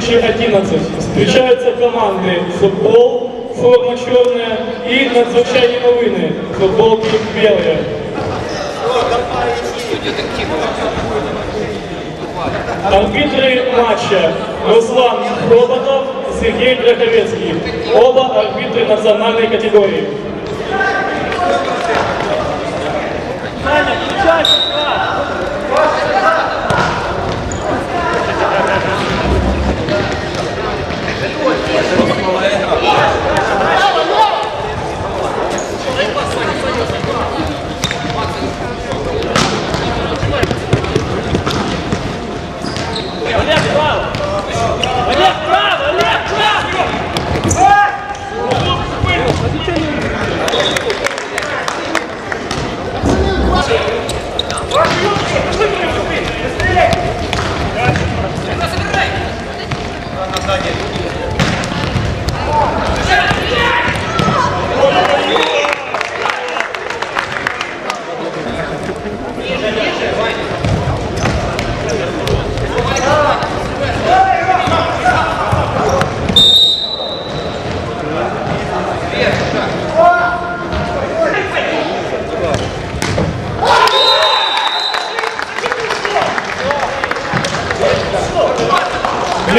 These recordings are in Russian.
2011. Встречаются команды футбол, форма черная и надзвичайні новини. Футболки белые. Арбитры матча Руслан Роботов, Сергей Драховецкий. Оба арбитры национальной категории. Олег,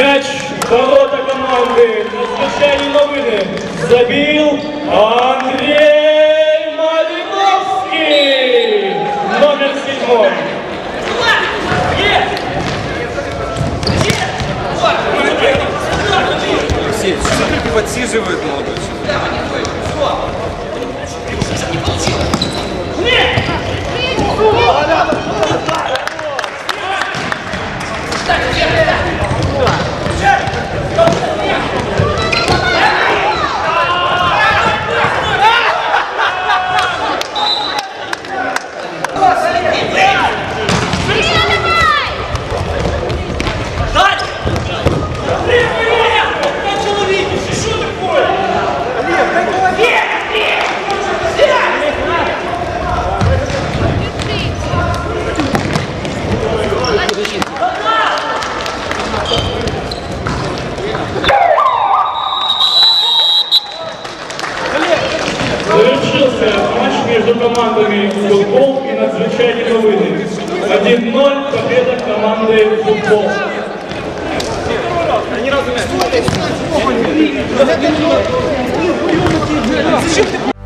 Мяч ворота команди. Надзвичайні новини. Забил Андрей Малиновский. Номер седьмой. Ты подсиживает молодой человек? Завершился матч между командами футбол и надзвичайні новини. 1-0 победа команды футбол. Зачем ты